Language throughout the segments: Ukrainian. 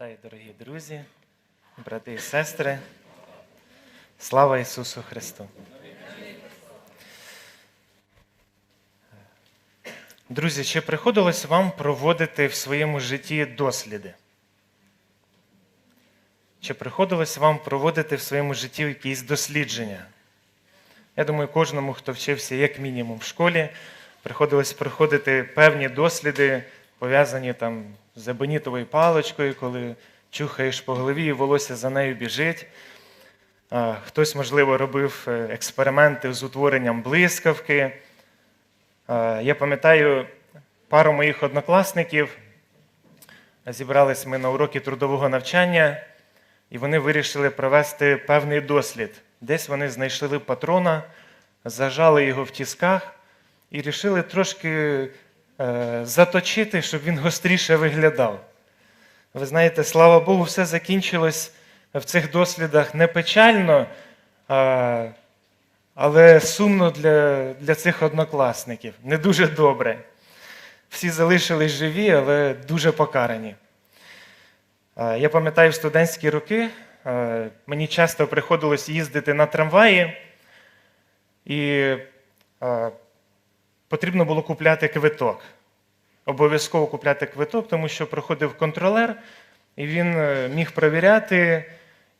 Вітаю, дорогі друзі, брати і сестри. Слава Ісусу Христу! Друзі, чи приходилось вам проводити в своєму житті досліди? Чи приходилось вам проводити в своєму житті якісь дослідження? Я думаю, кожному, хто вчився як мінімум в школі, приходилось проходити певні досліди, пов'язані там з ебонітовою паличкою, коли чухаєш по голові і волосся за нею біжить. Хтось, можливо, робив е, експерименти з утворенням блискавки. Я пам'ятаю пару моїх однокласників. Зібрались ми на уроки трудового навчання, і вони вирішили провести певний дослід. Десь вони знайшли патрона, зажали його в тісках і вирішили трошки заточити, щоб він гостріше виглядав. Ви знаєте, слава Богу, все закінчилось в цих дослідах не печально, але сумно для, для цих однокласників. Не дуже добре. Всі залишились живі, але дуже покарані. Я пам'ятаю в студентські роки, мені часто приходилось їздити на трамваї, і а, потрібно було купляти квиток. Обов'язково купляти квиток, тому що проходив контролер, і він е, міг перевіряти,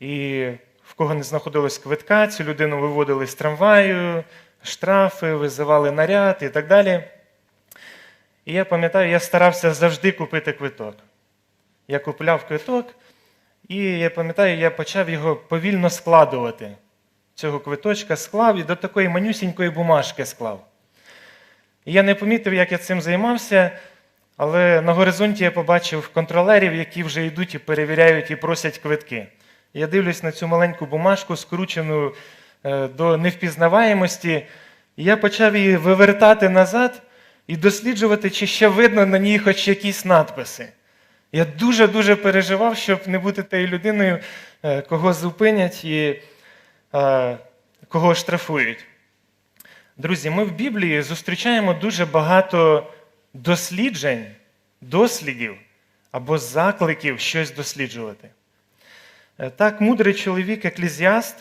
і в кого не знаходилось квитка, цю людину виводили з трамваю, штрафи, визивали наряд і так далі. І я пам'ятаю, я старався завжди купити квиток. Я купляв квиток, і я пам'ятаю, я почав його повільно складувати. Цього квиточка склав і до такої манюсінької бумажки склав. І я не помітив, як я цим займався, але на горизонті я побачив контролерів, які вже йдуть і перевіряють і просять квитки. Я дивлюсь на цю маленьку бумажку, скручену е, до невпізнаваємості, і я почав її вивертати назад і досліджувати, чи ще видно на ній хоч якісь надписи. Я дуже-дуже переживав, щоб не бути тією людиною, е, кого зупинять і е, кого штрафують. Друзі, ми в Біблії зустрічаємо дуже багато досліджень, дослідів або закликів щось досліджувати. Е, Так, мудрий чоловік Еклезіаст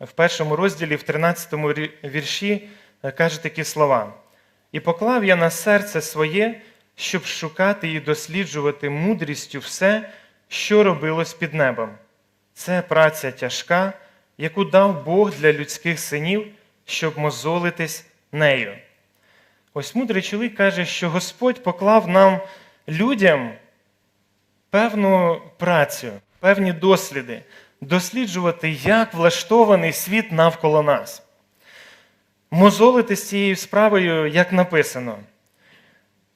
в першому розділі, в 13 рі- вірші, е, каже такі слова: І поклав я на серце своє, щоб шукати і досліджувати мудрістю все, що робилось під небом. Це праця тяжка, яку дав Бог для людських синів, щоб мозолитись нею. Ось мудрий чоловік каже, що Господь поклав нам людям певну працю, певні досліди, досліджувати, як влаштований світ навколо нас. Мозолити з цією справою, як написано.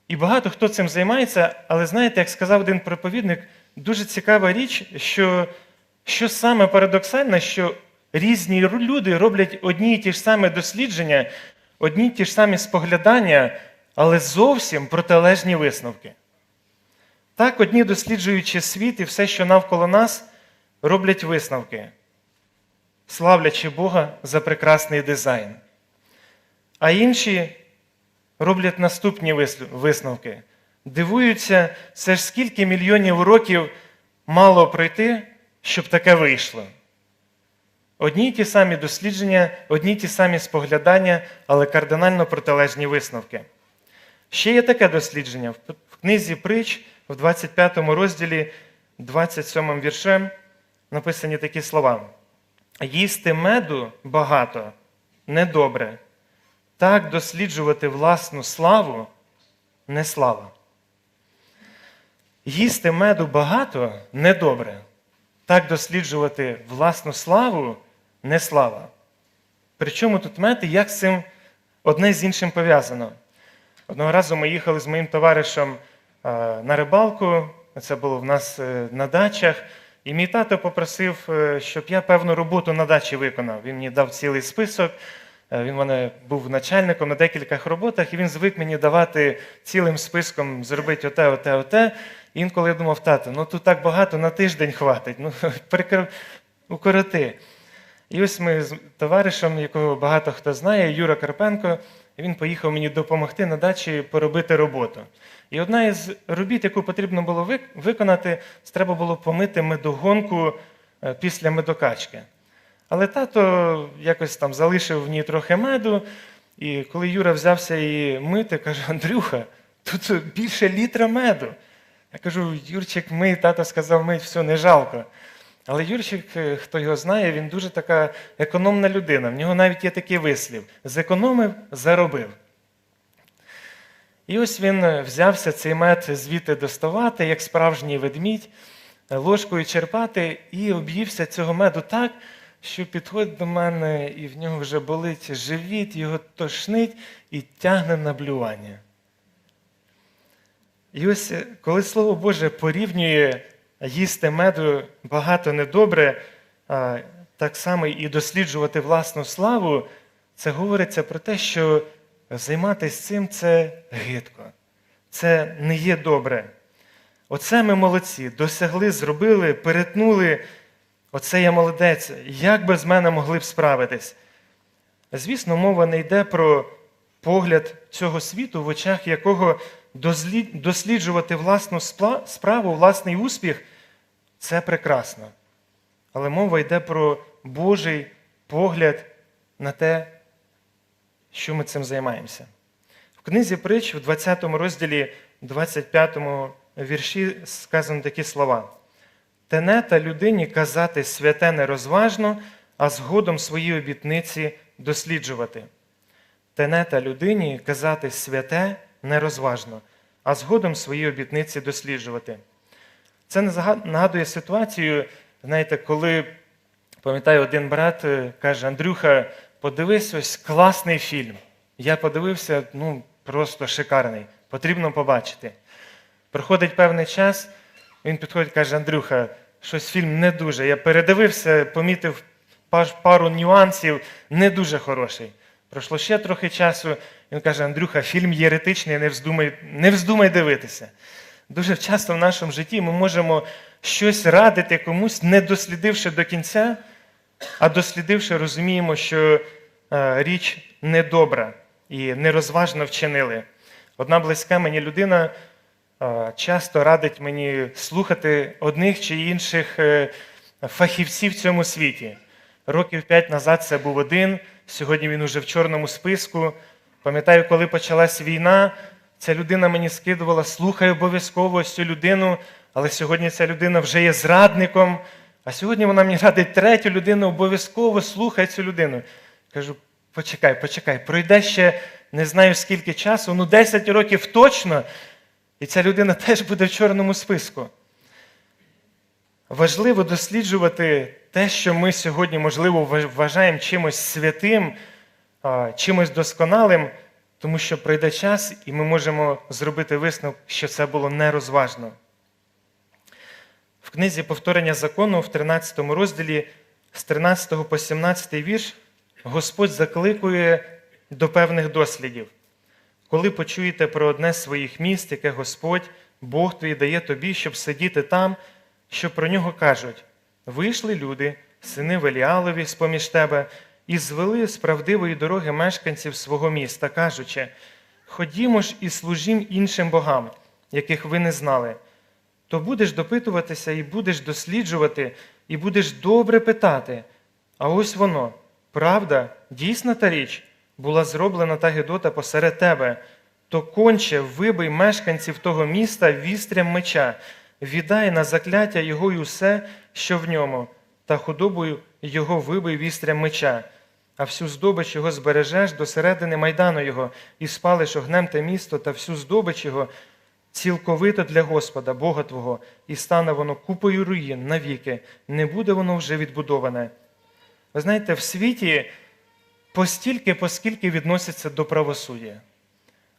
І багато хто цим займається, але знаєте, як сказав один проповідник, дуже цікава річ, що, що саме парадоксальне, що різні люди роблять одні і ті ж самі дослідження, одні й ті ж самі споглядання, але зовсім протилежні висновки. Так, одні, досліджуючи світ і все, що навколо нас, роблять висновки, славлячи Бога за прекрасний дизайн. А інші роблять наступні висновки. Дивуються, це ж скільки мільйонів років мало пройти, щоб таке вийшло. Одні й ті самі дослідження, одні й ті самі споглядання, але кардинально протилежні висновки. Ще є таке дослідження. В книзі Притч в 25 розділі, 27 віршем, написані такі слова: їсти меду багато недобре, так досліджувати власну славу не слава. Їсти меду багато недобре, так досліджувати власну славу не слава. Причому тут і як з цим одне з іншим пов'язано? Одного разу ми їхали з моїм товаришем е, на рибалку, це було в нас е, на дачах, і мій тато попросив, е, щоб я певну роботу на дачі виконав. Він мені дав цілий список. Він в мене був начальником на декількох роботах, і він звик мені давати цілим списком зробити оте, оте, оте. І інколи я думав, тато, ну тут так багато на тиждень хватить, ну прикр... укороти. І ось ми з товаришем, якого багато хто знає, Юра Карпенко, він поїхав мені допомогти на дачі поробити роботу. І одна із робіт, яку потрібно було виконати, це треба було помити медогонку е, після медокачки. Але тато якось там залишив в ній трохи меду, і коли Юра взявся її мити, каже: Андрюха, тут більше літра меду. Я кажу, Юрчик, мий, тато сказав, мить, все, не жалко. Але Юрчик, е, хто його знає, він дуже така економна людина. В нього навіть є такий вислів: зекономив, заробив. І ось він е, взявся цей мед звідти доставати, як справжній ведмідь, е, ложкою черпати, і об'ївся цього меду так, що підходить до мене, і в нього вже болить живіт, його тошнить і тягне на блювання. І ось коли Слово Боже порівнює їсти меду багато недобре, так само і досліджувати власну славу, це говориться про те, що займатися цим це гидко, це не є добре. Оце ми молодці, досягли, зробили, перетнули. Оце я молодець. Як би з мене могли б справитись? Звісно, мова не йде про погляд цього світу, в очах якого досліджувати власну справу, власний успіх це прекрасно. Але мова йде про Божий погляд на те, що ми цим займаємося. В книзі притч, в 20 розділі, 25 вірші сказано такі слова. Тенета людині казати святе нерозважно, а згодом свої обітниці досліджувати. Тенета людині казати святе нерозважно, а згодом свої обітниці досліджувати. Це нагадує ситуацію, знаєте, коли, пам'ятаю, один брат е, каже: Андрюха, подивись ось класний фільм. Я подивився, ну, просто шикарний. Потрібно побачити. Проходить певний час, він підходить і каже: Андрюха, щось фільм не дуже. Я передивився, помітив пару нюансів, не дуже хороший. Пройшло ще трохи часу. Він каже: Андрюха, фільм єретичний, не вздумай, не вздумай дивитися. Дуже часто в нашому житті ми можемо щось радити комусь, не дослідивши до кінця, а дослідивши, розуміємо, що е, річ недобра і нерозважно вчинили. Одна близька мені людина е, часто радить мені слухати одних чи інших е, фахівців в цьому світі. Років п'ять назад це був один, сьогодні він уже в чорному списку. Пам'ятаю, коли почалась війна, ця людина мені скидувала, слухай обов'язково цю людину, але сьогодні ця людина вже є зрадником. А сьогодні вона мені радить третю людину, обов'язково слухай цю людину. Кажу, почекай, почекай, пройде ще не знаю скільки часу, ну 10 років точно, і ця людина теж буде в чорному списку. Важливо досліджувати те, що ми сьогодні, можливо, вважаємо чимось святим, чимось досконалим, тому що пройде час, і ми можемо зробити висновок, що це було нерозважно. В книзі повторення закону в 13 розділі з 13 по 17 вірш Господь закликує до певних дослідів. Коли почуєте про одне з своїх міст, яке Господь, Бог твій дає тобі, щоб сидіти там, що про нього кажуть: вийшли люди, сини Веліалові з-поміж тебе, і звели з правдивої дороги мешканців свого міста, кажучи: Ходімо ж і служім іншим богам, яких ви не знали. То будеш допитуватися і будеш досліджувати, і будеш добре питати. А ось воно, правда, дійсна та річ, була зроблена та Гедота посеред тебе, то конче вибий мешканців того міста вістрям меча, віддай на закляття його й усе, що в ньому, та худобою його вибий вістрям меча, а всю здобич його збережеш до середини майдану його, і спалиш огнем те місто та всю здобич його цілковито для Господа, Бога Твого, і стане воно купою руїн навіки, не буде воно вже відбудоване. Ви знаєте, в світі постільки, поскільки відносяться до правосуддя.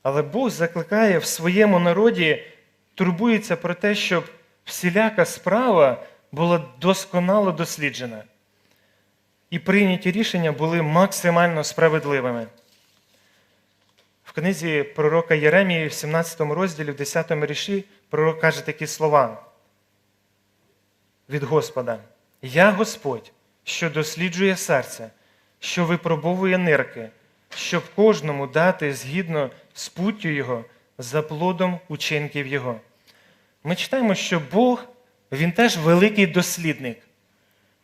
Але Бог закликає в своєму народі, турбується про те, щоб всіляка справа була досконало досліджена. І прийняті рішення були максимально справедливими. В книзі пророка Єремії в 17 розділі, в 10 ріші, пророк каже такі слова від Господа: Я Господь, що досліджує серце, що випробовує нирки, щоб кожному дати згідно з путтю Його за плодом учинків Його. Ми читаємо, що Бог, Він теж великий дослідник.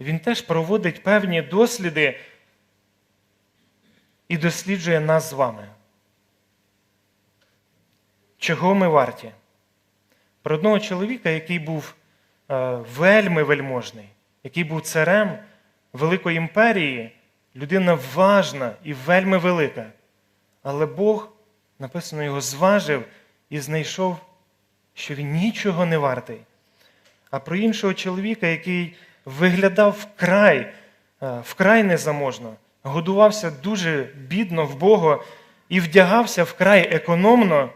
Він теж проводить певні досліди і досліджує нас з вами. Чого ми варті? Про одного чоловіка, який був е, вельми вельможний, який був царем великої імперії, людина важна і вельми велика. Але Бог, написано, його зважив і знайшов, що він нічого не вартий. А про іншого чоловіка, який виглядав вкрай, е, вкрай незаможно, годувався дуже бідно в Бога і вдягався вкрай економно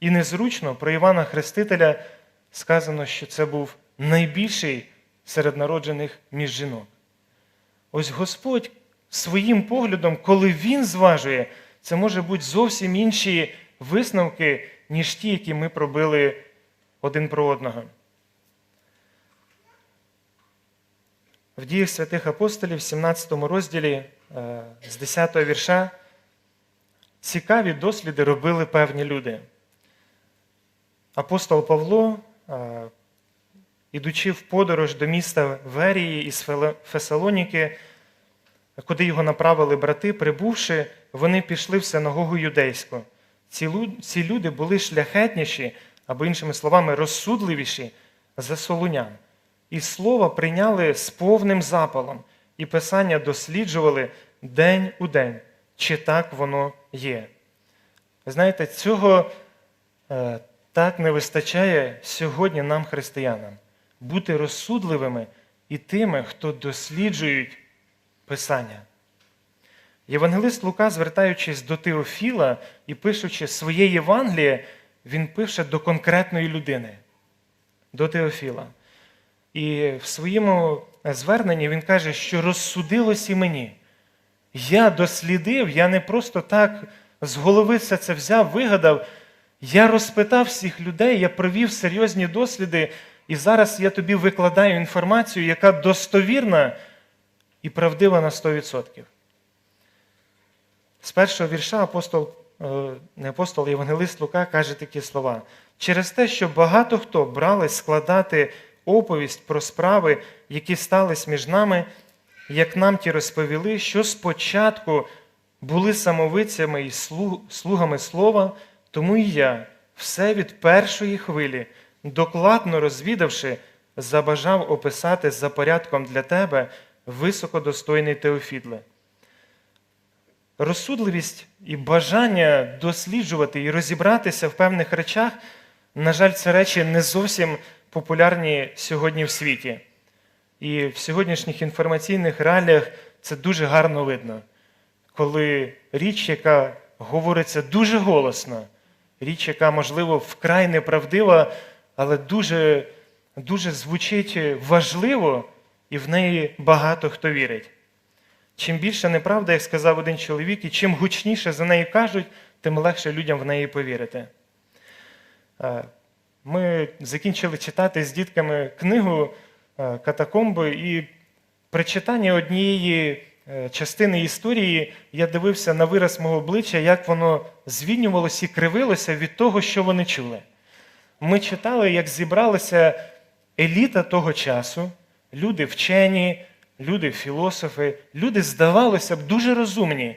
і незручно, про Івана Хрестителя сказано, що це був найбільший серед народжених між жінок. Ось Господь своїм поглядом, коли Він зважує, це може бути зовсім інші висновки, ніж ті, які ми пробили один про одного. В діях святих апостолів, 17 розділі е, з 10 вірша, цікаві досліди робили певні люди. Апостол Павло, е, ідучи в подорож до міста Верії із Фесалоніки, куди його направили брати, прибувши, вони пішли в синагогу юдейську. Ці люди були шляхетніші, або, іншими словами, розсудливіші за солунян. І слово прийняли з повним запалом, і Писання досліджували день у день, чи так воно є. Знаєте, цього е, так не вистачає сьогодні нам, християнам, бути розсудливими і тими, хто досліджують Писання. Євангелист Лука, звертаючись до Теофіла і пишучи своє Євангеліє, він пише до конкретної людини, до Теофіла. І в своєму зверненні він каже, що розсудилось і мені. Я дослідив, я не просто так з голови все це взяв, вигадав. Я розпитав всіх людей, я провів серйозні досліди, і зараз я тобі викладаю інформацію, яка достовірна і правдива на 100%. З першого вірша апостол, е, не апостол, Євангелист Лука каже такі слова: через те, що багато хто брались складати оповість про справи, які стались між нами, як нам ті розповіли, що спочатку були самовицями і слугами слова. Тому і я все від першої хвилі, докладно розвідавши, забажав описати за порядком для тебе високодостойний Теофідле. Розсудливість і бажання досліджувати і розібратися в певних речах, на жаль, це речі не зовсім популярні сьогодні в світі. І в сьогоднішніх інформаційних реаліях це дуже гарно видно, коли річ, яка говориться дуже голосно, річ, яка, можливо, вкрай неправдива, але дуже, дуже звучить важливо, і в неї багато хто вірить. Чим більше неправда, як сказав один чоловік, і чим гучніше за неї кажуть, тим легше людям в неї повірити. Ми закінчили читати з дітками книгу Катакомби, і при читанні однієї Е, частини історії я дивився на вираз мого обличчя, як воно звільнювалося і кривилося від того, що вони чули. Ми читали, як зібралася еліта того часу, люди вчені, люди філософи, люди, здавалося б, дуже розумні,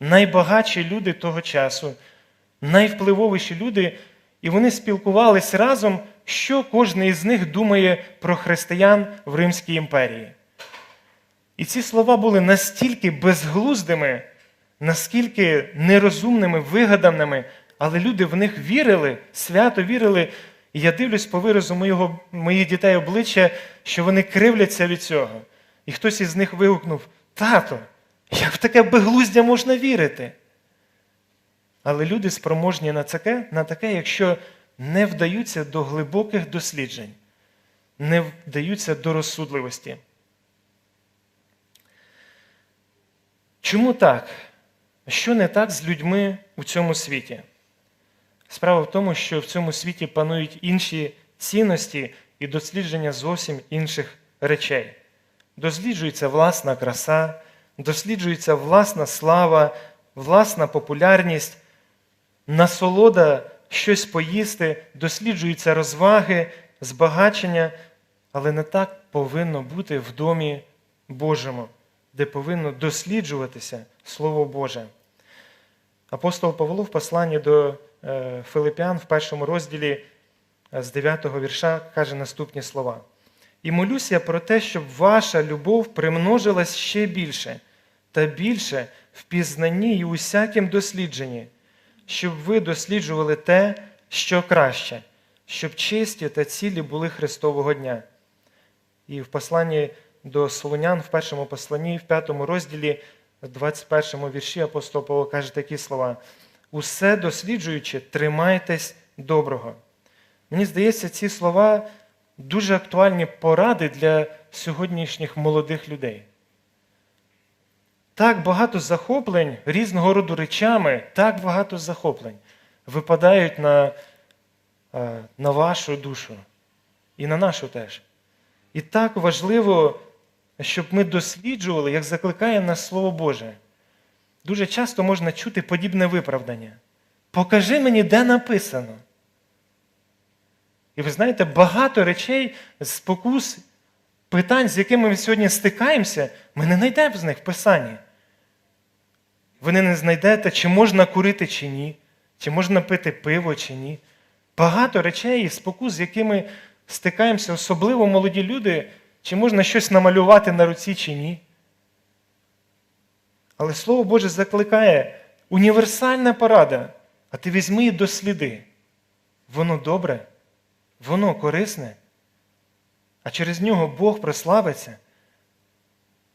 найбагатші люди того часу, найвпливовіші люди, і вони спілкувалися разом, що кожен із них думає про християн в Римській імперії. І ці слова були настільки безглуздими, наскільки нерозумними, вигаданими, але люди в них вірили, свято вірили. І я дивлюсь по виразу моєго, моїх дітей обличчя, що вони кривляться від цього. І хтось із них вигукнув: Тато, як в таке безглуздя можна вірити? Але люди спроможні на таке, на таке, якщо не вдаються до глибоких досліджень, не вдаються до розсудливості. Чому так? Що не так з людьми у цьому світі? Справа в тому, що в цьому світі панують інші цінності і дослідження зовсім інших речей. Досліджується власна краса, досліджується власна слава, власна популярність, насолода щось поїсти, досліджуються розваги, збагачення, але не так повинно бути в домі Божому, де повинно досліджуватися Слово Боже. Апостол Павло в посланні до е, Филипян в першому розділі е, з 9 вірша каже наступні слова. І молюся про те, щоб ваша любов примножилась ще більше та більше в пізнанні і усякім дослідженні, щоб ви досліджували те, що краще, щоб чисті та цілі були Христового дня. І в посланні до Солонян, в першому посланні, в п'ятому розділі, в 21 вірші апостол Павло каже такі слова: усе досліджуючи, тримайтесь доброго. Мені здається, ці слова дуже актуальні поради для сьогоднішніх молодих людей. Так багато захоплень різного роду речами, так багато захоплень випадають на, е, на вашу душу і на нашу теж. І так важливо, щоб ми досліджували, як закликає нас Слово Боже. Дуже часто можна чути подібне виправдання. Покажи мені, де написано. І ви знаєте, багато речей, спокус, питань, з якими ми сьогодні стикаємося, ми не знайдемо з них в Писанні. Ви не знайдете, чи можна курити, чи ні, чи можна пити пиво, чи ні. Багато речей і спокус, з якими стикаємося, особливо молоді люди, чи можна щось намалювати на руці, чи ні. Але Слово Боже закликає універсальна порада, а ти візьми і досліди. Воно добре, воно корисне, а через нього Бог прославиться.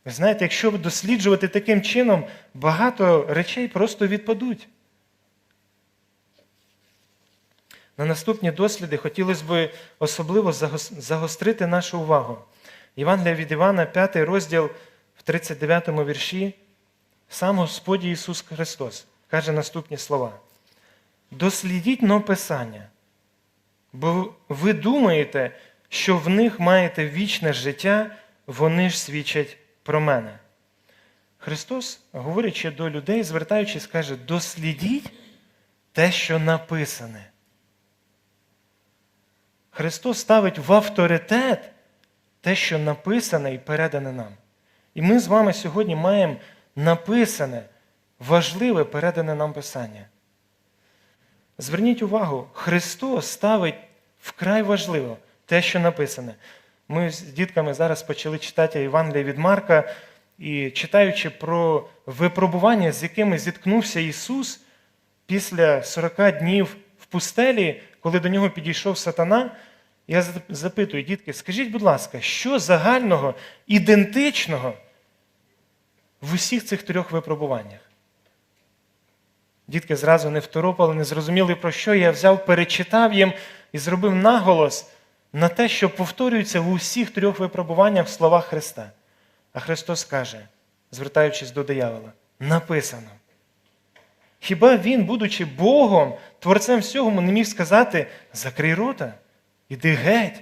Ви знаєте, якщо досліджувати таким чином, багато речей просто відпадуть. На наступні досліди хотілося б особливо загострити нашу увагу. Євангелія від Івана, 5 розділ в 39 вірші, сам Господь Ісус Христос каже наступні слова. Дослідіть но Писання, бо ви думаєте, що в них маєте вічне життя, вони ж свідчать про мене. Христос, говорячи до людей, звертаючись, каже: дослідіть те, що написане. Христос ставить в авторитет те, що написане і передане нам. І ми з вами сьогодні маємо написане, важливе передане нам Писання. Зверніть увагу, Христос ставить вкрай важливо те, що написане. Ми з дітками зараз почали читати Євангелія від Марка, і читаючи про випробування, з якими зіткнувся Ісус після 40 днів в пустелі, коли до нього підійшов сатана, я запитую, дітки, скажіть, будь ласка, що загального, ідентичного в усіх цих трьох випробуваннях? Дітки зразу не второпали, не зрозуміли, про що я взяв, перечитав їм і зробив наголос на те, що повторюється в усіх трьох випробуваннях в словах Христа. А Христос каже, звертаючись до диявола, написано. Хіба Він, будучи Богом, Творцем всього, не міг сказати закрий рота, іди геть,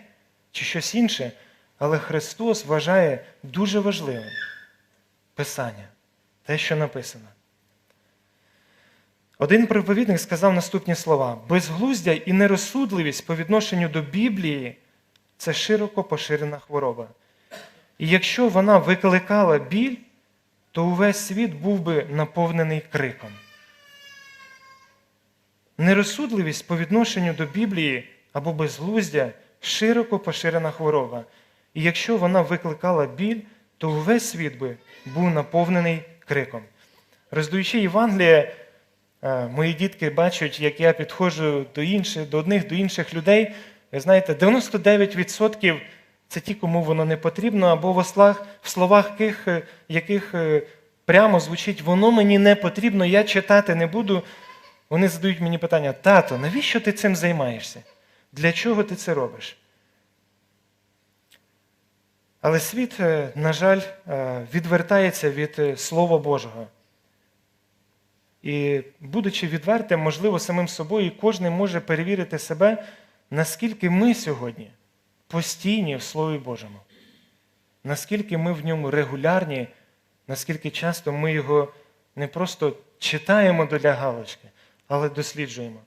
чи щось інше. Але Христос вважає дуже важливим Писання, те, що написано. Один проповідник сказав наступні слова: безглуздя і нерозсудливість по відношенню до Біблії це широко поширена хвороба. І якщо вона викликала біль, то увесь світ був би наповнений криком. Нерозсудливість по відношенню до Біблії або безглуздя широко поширена хвороба. І якщо вона викликала біль, то увесь світ би був наповнений криком. Роздаючи Євангеліє, е, мої дітки бачать, як я підходжу до інших, до одних до інших людей. Ви знаєте, 99% це ті, кому воно не потрібно, або в словах, в словах яких, яких е, прямо звучить, воно мені не потрібно, я читати не буду. Вони задають мені питання: тато, навіщо ти цим займаєшся? Для чого ти це робиш? Але світ, е, на жаль, е, відвертається від Слова Божого. І, будучи відвертим, можливо, самим собою, кожен може перевірити себе, наскільки ми сьогодні постійні в Слові Божому, наскільки ми в ньому регулярні, наскільки часто ми його не просто читаємо для галочки, але досліджуємо.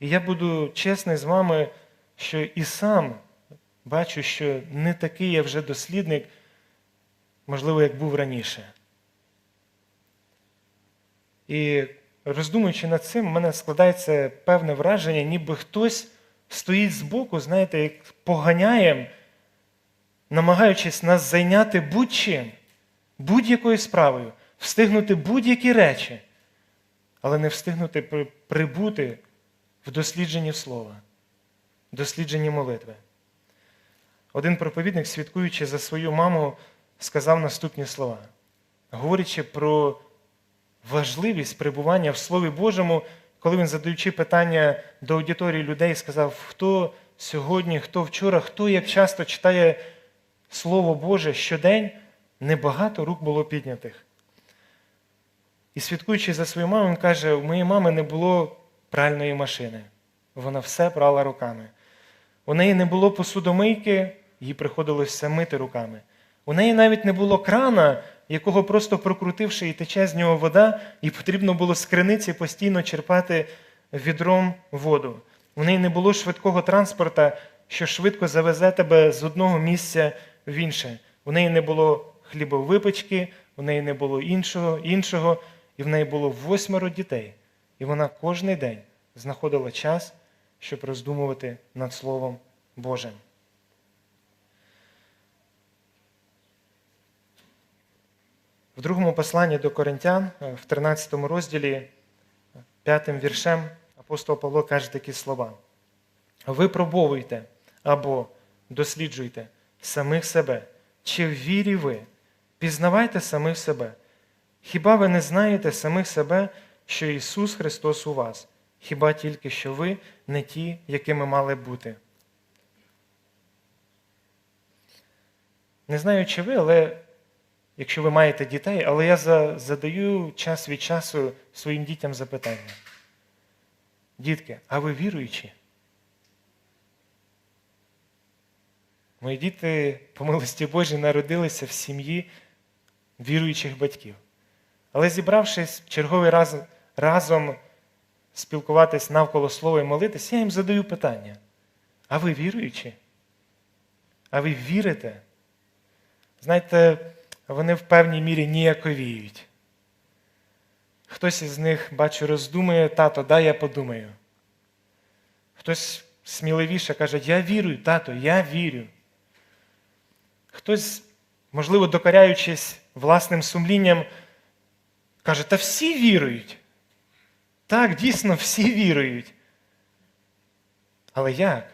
І я буду чесний з вами, що і сам бачу, що не такий я вже дослідник, можливо, як був раніше. І роздумуючи над цим, в мене складається певне враження, ніби хтось стоїть збоку, знаєте, як поганяє, намагаючись нас зайняти будь-чим, будь-якою справою, встигнути будь-які речі, але не встигнути прибути в дослідженні слова, дослідженні молитви. Один проповідник, свідкуючи за свою маму, сказав наступні слова, говорячи про важливість перебування в Слові Божому, коли він, задаючи питання до аудиторії людей, сказав, хто сьогодні, хто вчора, хто як часто читає Слово Боже щодень, небагато рук було піднятих. І свідкуючи за свою маму, він каже: у моєї мами не було пральної машини. Вона все прала руками. У неї не було посудомийки, їй приходилось все мити руками. У неї навіть не було крана, якого просто прокрутивши і тече з нього вода, і потрібно було з криниці постійно черпати відром воду. У неї не було швидкого транспорта, що швидко завезе тебе з одного місця в інше. У неї не було хлібовипечки, у неї не було іншого, іншого, і в неї було восьмеро дітей. І вона кожен день знаходила час, щоб роздумувати над Словом Божим. В другому посланні до Коринтян, е, в 13 розділі, п'ятим віршем, апостол Павло каже такі слова: Випробовуйте або досліджуйте самих себе, чи в вірі ви, пізнавайте самих себе. Хіба ви не знаєте самих себе, що Ісус Христос у вас? Хіба тільки що ви не ті, якими мали бути? Не знаю, чи ви, але якщо ви маєте дітей, але я задаю час від часу своїм дітям запитання. Дітки, а ви віруючі? Мої діти, по милості Божій, народилися в сім'ї віруючих батьків. Але зібравшись черговий раз разом спілкуватись навколо слова і молитись, я їм задаю питання: а ви віруючі? А ви вірите? Знаєте, вони в певній мірі ніяковіють. Хтось із них, бачу, роздумує, тато, дай я подумаю. Хтось сміливіше каже, я вірую, тато, я вірю. Хтось, можливо, докоряючись власним сумлінням, каже, та всі вірують. Так, дійсно, всі вірують. Але як?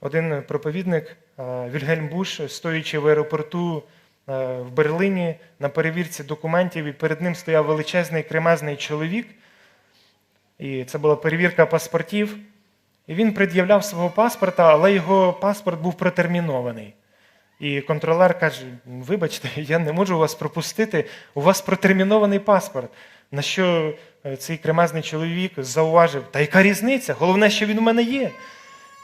Один проповідник Вільгельм Буш, стоячи в аеропорту в Берліні на перевірці документів, і перед ним стояв величезний кремезний чоловік, і це була перевірка паспортів. І він пред'являв свого паспорта, але його паспорт був протермінований. І контролер каже: вибачте, я не можу вас пропустити, у вас протермінований паспорт. На що е, цей кремезний чоловік зауважив, та яка різниця? Головне, що він у мене є.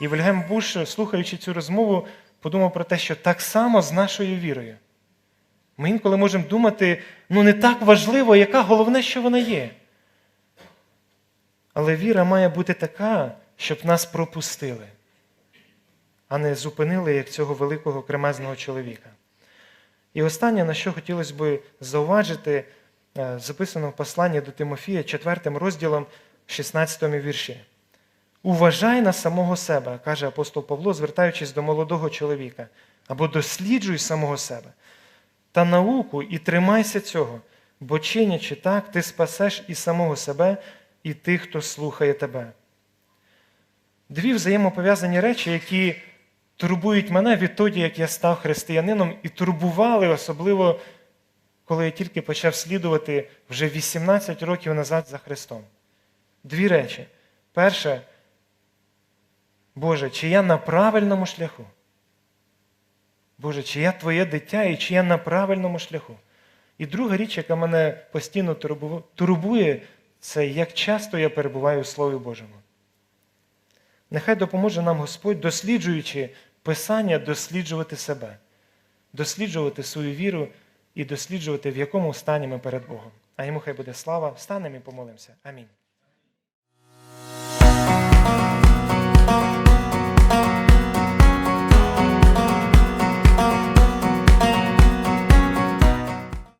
І Вільгельм Буш, слухаючи цю розмову, подумав про те, що так само з нашою вірою. Ми інколи можемо думати, ну не так важливо, яка головне, що вона є. Але віра має бути така, щоб нас пропустили, а не зупинили, як цього великого кремезного чоловіка. І останнє, на що хотілося б зауважити, е, записано в посланні до Тимофія, 4 розділом, 16 вірші. Уважай на самого себе, каже апостол Павло, звертаючись до молодого чоловіка, або досліджуй самого себе та науку і тримайся цього, бо чинячи так, ти спасеш і самого себе, і тих, хто слухає тебе. Дві взаємопов'язані речі, які турбують мене відтоді, як я став християнином, і турбували, особливо, коли я тільки почав слідувати вже 18 років назад за Христом. Дві речі. Перше, Боже, чи я на правильному шляху? Боже, чи я твоє дитя і чи я на правильному шляху? І друга річ, яка мене постійно турбує, це як часто я перебуваю в Слові Божому. Нехай допоможе нам Господь, досліджуючи Писання, досліджувати себе, досліджувати свою віру і досліджувати, в якому стані ми перед Богом. А йому хай буде слава. Встанемо і помолимося. Амінь.